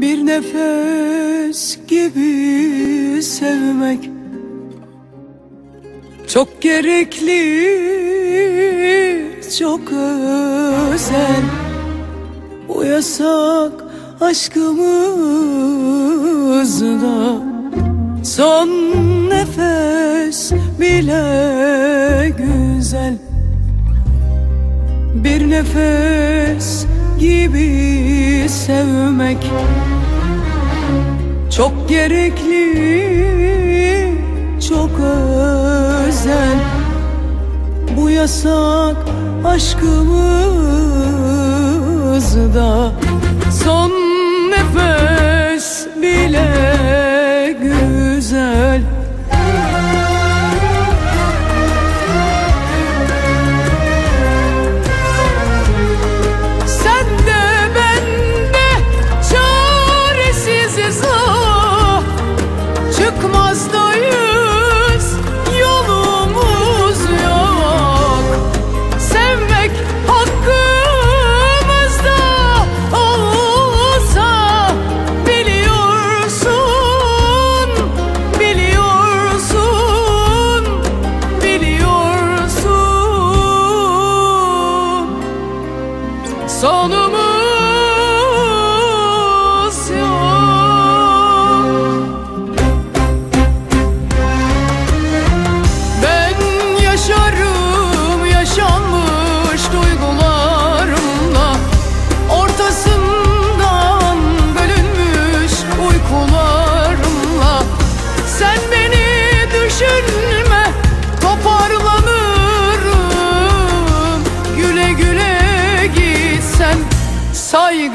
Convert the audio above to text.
Bir nefes gibi sevmek Çok gerekli, çok özel. Bu yasak aşkımızda Son nefes bile güzel. Bir nefes gibi sevmek Çok gerekli, çok özel. Bu yasak aşkımızda. Son nefes Çıkmazdayız yolumuz yok. Sevmek hakkımızda olsa Biliyorsun, biliyorsun, biliyorsun. Sonumuz Ben